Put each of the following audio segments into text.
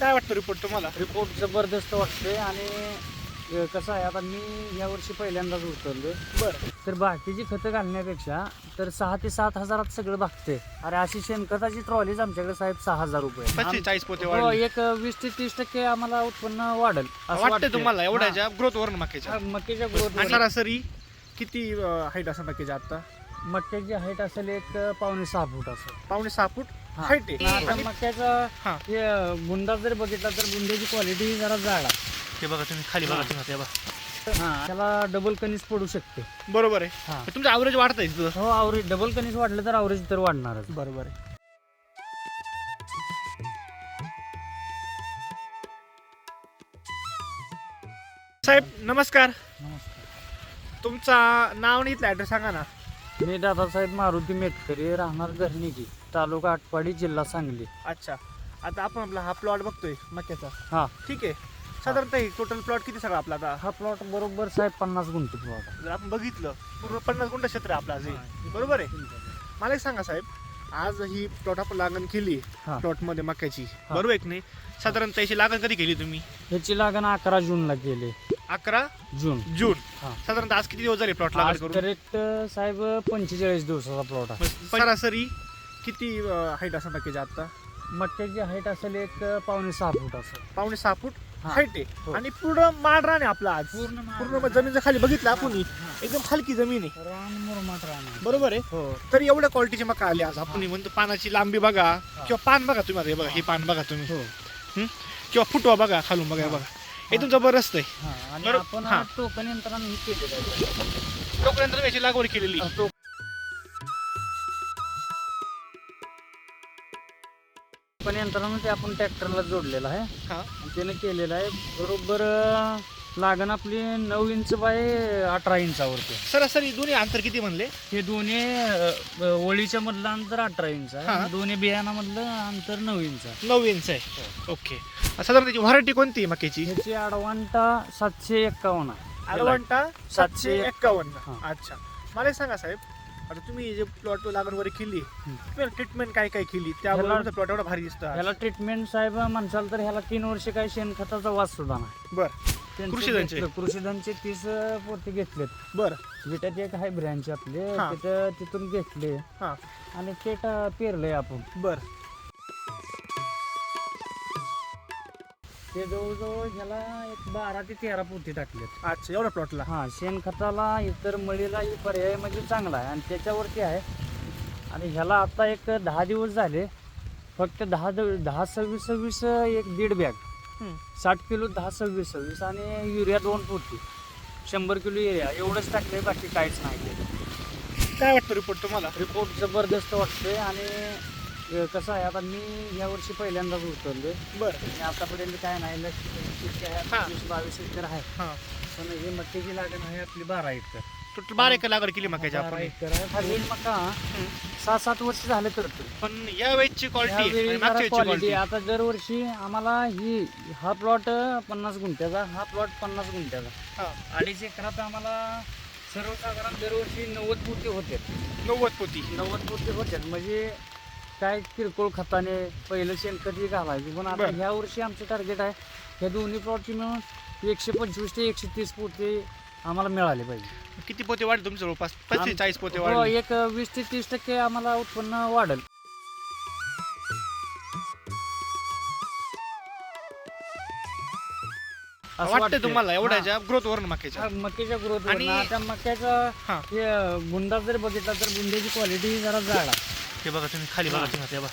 काय वाटतं रिपोर्ट तुम्हाला? रिपोर्ट जबरदस्त वाटतोय आणि कसं आहे आता मी यावर्षी पहिल्यांदाच उतरलोय. बरं. तर बाकीची खतं घालण्यापेक्षा तर सहा ते सात हजारात सगळं भागते अरे अशी शेणखताची ट्रॉलीज आमच्याकडे साहेब सहा हजार रुपये. हो, वाढले. एक वीस ते तीस टक्के आम्हाला उत्पन्न वाढेल असं वाटतंय वाटतंय. तुम्हाला. एवढ्याच्या ग्रोथ वर मक्याच्या? हा, मक्याच्या ग्रोथ आणि सरासरी किती हाईट असं मक्याच्या आता मक्याची हाईट असेल एक पावणे सहा फूट असेल. पावणे सहा फूट. हाईट आहे आता आणि मक्याचा हा. बुंदा जर बघितला तर बुंद्याची क्वालिटी जरा जाड आहे. हे बघा तुम्ही खाली बघा तुम्ही हे बघा. हा त्याला डबल कणीस पडू शकते. बरोबर आहे. हा. तुमचं ॲव्हरेज वाढतंय तिथं हो आवरेज डबल कणीस वाढलं तर आवरेज तर वाढणारच. बरोबर आहे. साहेब नमस्कार. नमस्कार. तुमचा नाव आणि इथला ऍड्रेस सांगा ना. मी दादासाहेब मारुती मेटकरी राहणार घरणिकी तालुका आटपाडी जिल्हा सांगली. अच्छा. आता आपण आपला हा प्लॉट बघतोय मक्याचा. हा. ठीक आहे. साधारणतः टोटल प्लॉट किती सगळा आपला आता? हा प्लॉट बरोबर साहेब पन्नास गुंठे प्लॉट जर आपण बघितलं पूर्ण पन्नास गुंठ क्षेत्र आहे आपलं आज हे. बरोबर आहे? मला एक सांगा साहेब आज ही प्लॉट आपण लागण केली हा. प्लॉटमध्ये मक्याची. बरोबर आहे की नाही? साधारणतः याची लागण कधी केली तुम्ही? ह्याची लागण अकरा जूनला केली. अकरा जून. जून. हा. साधारणतः आज किती दिवस झाले प्लॉट लागण आज करून? करेक्ट साहेब पंचेचाळीस दिवसाचा प्लॉट आहे. मग सरासरी? किती हाईट असं मक्याची आता मक्याची हाईट असेल एक पावणे सहा फूट असेल. पावणे सहा फूट हा. हाईट हो. आहे आणि पूर्ण माड रान आहे आपला आज. पूर्ण पूर्ण मग जमीनच्या खाली बघितलं आपण एकदम हलकी जमीन आहे. बरोबर आहे? हो. तरी एवढ्या क्वालिटीचे मका आले आज. आपण म्हणतो पानाची लांबी बघा. किंवा पान बघा तुम्ही आता हे बघा हे पान बघा तुम्ही. हो. किंवा फुटवा बघा खालून बघा हे बघा. एकदम जबरदस्त आहे. हा. हा. टोकन यंत्राने हे लागवड केलेली. पण यंत्रानं ते आपण ट्रॅक्टरला जोडलेलं आहे. हा. आणि त्याने केलेलं आहे. बरोबर अं, लागण आपली नऊ इंच बाय अठरा इंचावरती. सरासरी दोन्ही अंतर किती म्हणले? हे दोन्ही अं, ओळीच्या मधलं अंतर अठरा इंच आहे. हा. आणि दोन्ही बियाणामधलं अंतर नऊ इंच आहे. नऊ इंच आहे. ओके. साधारण त्याची व्हरायटी कोणती आहे मक्याची? ह्याची अडवांटा सातशे एक्कावन्न आहे. अडवांटा सातशे सातशे एक्कावन्न हा. अच्छा. मला एक सांगा साहेब आता तुम्ही जे प्लॉट लागण वगैरे केली ट्रीटमेंट काय काय केली? त्यामुळे ह्याला- प्लॉट एवढा भारी दिसतो. ह्याला ट्रीटमेंट साहेब म्हणसाल तर ह्याला तीन वर्ष काही शेणखताचा वास सुद्धा नाही. बर. कृषीधनचे? कृषीधनचे तीस पोते घेतलेत. बर. विट्यात एक आहे ब्रँच आपले. तिथं तिथून घेतले. आणि ते पेरलंय आपण. बर. ते जवळजवळ ह्याला एक बारा ते तेरा पोती टाकलेत. अच्छा एवढ्या प्लॉटला हा शेणखताला इतर मळीला ही पर्याय म्हणजे चांगला आहे. आणि त्याच्यावरती आहे. आणि ह्याला आता एक दहा दिवस झाले. फक्त दहा दव- दहा सव्वीस सव्वीस एक दीड बॅग. हम्म. साठ किलो दहा सव्वीस सव्वीस आणि युरिया दोन पोती. शंभर किलो युरिया. एवढंच टाकले बाकी काहीच नाही. केलं काय वाटतं रिपोर्ट तुम्हाला? रिपोर्ट जबरदस्त वाटतोय आणि कसं आहे आता मी यावर्षी पहिल्यांदाच उतरलोय. बर. आणि आतापर्यंत काय नाही लक्ष हा. बावीस एकर आहे हा. पण ही मक्याची लागण आहे आपली बारा एकर. टोटल बारा एकर लागवड केली मक्याची बारा आपण. एकर आहे. मका सहा सात वर्ष झाले करतो पण या वेळची क्वालिटी यावेळी मागच्या जरा वेळची quality. क्वालिटी आता दरवर्षी आम्हाला ही हा प्लॉट पन्नास गुंठ्याचा हा प्लॉट पन्नास गुंठ्याचा. अडीच एकरात आम्हाला सर्वसाधारण दरवर्षी नव्वद पोती होते नव्वद पोती. नव्वद पोती होत्यात. म्हणजे काय किरकोळ खताने पहिलं शेणखत ही घालायची पण आता बरं. ह्या वर्षी आमचं टार्गेट आहे ह्या दोन्ही प्लॉटची मिळून एकशे पंचवीस ते एकशे तीस पोते आम्हाला मिळाले पाहिजे किती पोते वाढले तुमच्या जवळपास पस्तीस चाळीस पोते हो, वाढले एक वीस ते तीस टक्के आम्हाला उत्पन्न वाढेल असं वाटतंय वाटतंय. तुम्हाला हा. एवढ्याच्या ग्रोथ वर मक्याच्या हा, मक्याच्या ग्रोथ आणि- मक्याचा हा. हे बुंदा जर बघितला तर बुंद्याची क्वालिटी जरा जाड आहे हे बघा तुम्ही खाली बघा हा. तुम्ही हे बघा.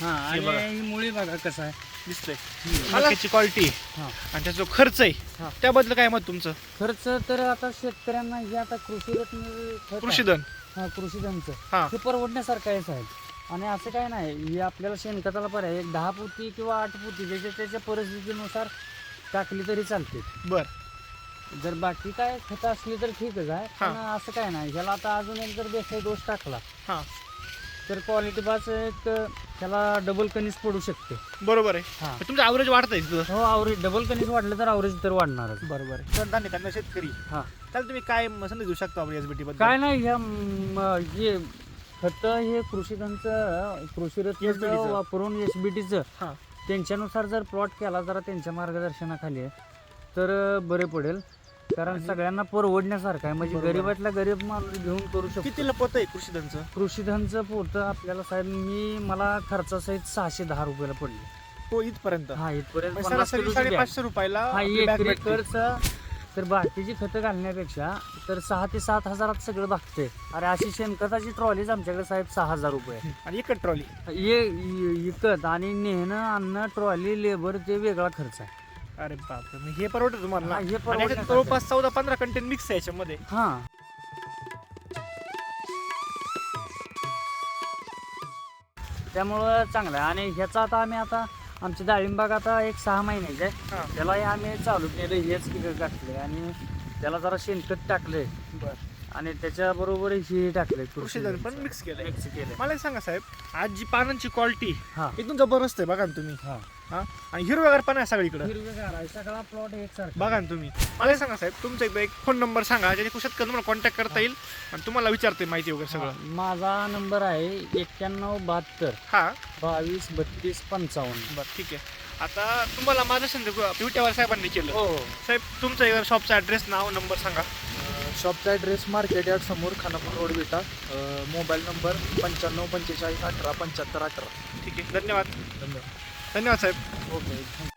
हा आणि बघा. मुळी बघा कसं आहे. दिसतंय. मक्याची क्वालिटी हा. आणि त्याचा जो खर्च आहे हा. त्याबद्दल काय मत तुमचं? खर्च तर आता शेतकऱ्यांना हे आता कृषी रत्न खत आहे. कृषीधन. हा कृषीधनचं. हा. हे परवडण्यासारखं आहे साहेब. आणि असं काय नाही हे आपल्याला शेणखताला पर्याय एक दहा पोती किंवा आठ पोती ज्याच्या त्याच्या परिस्थितीनुसार टाकली तरी चालते. बर. जर बाकी काय खतं असली तर ठीकच आहे. हा. पण असं काय नाही. ह्याला आता अजून एक जर बेसाई डोस टाकला. हा. तर क्वालिटी पास एक त्याला डबल कणीस पडू शकते. बरोबर आहे. हा. तुमचं ॲव्हरेज वाढतंय तिथं हो आवरेज डबल कणीस वाढलं तर आवरेज तर वाढणारच बरोबर आहे. शेतकरी हा. त्याला तुम्ही काय संदेश देऊ शकता आपण एसबीटी बद्दल? काय नाही ह्या म, हे खत हे कृषीधनचं कृषी SBT चं. वापरून एस बी टीचं हा. त्यांच्यानुसार जर प्लॉट केला जरा त्यांच्या मार्गदर्शनाखाली तर बरे पडेल. कारण सगळ्यांना परवडण्यासारखं आहे म्हणजे बरोबर. गरीबातला गरीब माणूस घेऊन करू शकतो कितीला पोत आहे कृषीधनचं कृषीधनचं पोतं आपल्याला साहेब मी मला खर्चासहित सहाशे दहा रुपयाला पडले हो इथपर्यंत हा इथपर्यंत म्हणजे पन्नास सरासरी किलोची bag. साडेपाचशे रुपयाला हा आपली एक bag भेटते. एकरचं तर बाकीची खतं घालण्यापेक्षा तर सहा ते सात हजारात सगळं भागते अरे अशी शेणखताची ट्रॉलीच आमच्याकडे साहेब सहा हजार रुपये आहे. आणि एकच ट्रॉली ये इकत आणि नेणं आणणं ट्रॉली लेबर ते वेगळा खर्च आहे अरे बापरे मग हे परवडतं तुम्हाला ना? हा, हे आणि याच्यात जवळपास चौदा पंधरा कंटेंट मिक्स आहे याच्यामध्ये. हा. त्यामुळं चांगलं आहे. आणि ह्याचा आता आम्ही आता आमची डाळिंबाग आता एक सहा महिन्याची आहे. हा. त्यालाही आम्ही चालू केलं हेच पिकं टाकले आणि त्याला जरा शेणखत टाकले बरं. आणि त्याच्याबरोबर हे टाकले कृषीधन पण मिक्स केलंय. मिक्स केले मला एक सांगा साहेब आज जी पानांची क्वालिटी हा. एकदम जबरदस्त आहे बघा ना तुम्ही. हा. हा? आणि हिरवेगार पान आहे सगळीकडे. हिरवेगार आहे सगळा प्लॉट एकसारखा बघा ना तुम्ही. मला एक सांगा साहेब तुमचा एकदा एक फोन नंबर सांगा ज्याने शेतकरी तुम्हाला कॉन्टॅक्ट करता येईल आणि तुम्हाला विचारते माहिती वगैरे सगळं. माझा नंबर आहे एक्क्याण्णव बहात्तर हा. बावीस बत्तीस पंचावन्न. बरं ठीक आहे. आता तुम्हाला माझं संदेश विट्यावर साहेबांनी केलं. हो. हो साहेब तुमचा एकदा शॉपचा ॲड्रेस नाव नंबर सांगा. शॉपचा ॲड्रेस मार्केट यार्ड समोर Khanapur road Vita. Mobile number पंच्याण्णव पंचेचाळीस अठरा पंच्याहत्तर अठरा. ठीक आहे धन्यवाद. धन्यवाद. धन्यवाद साहेब. ओके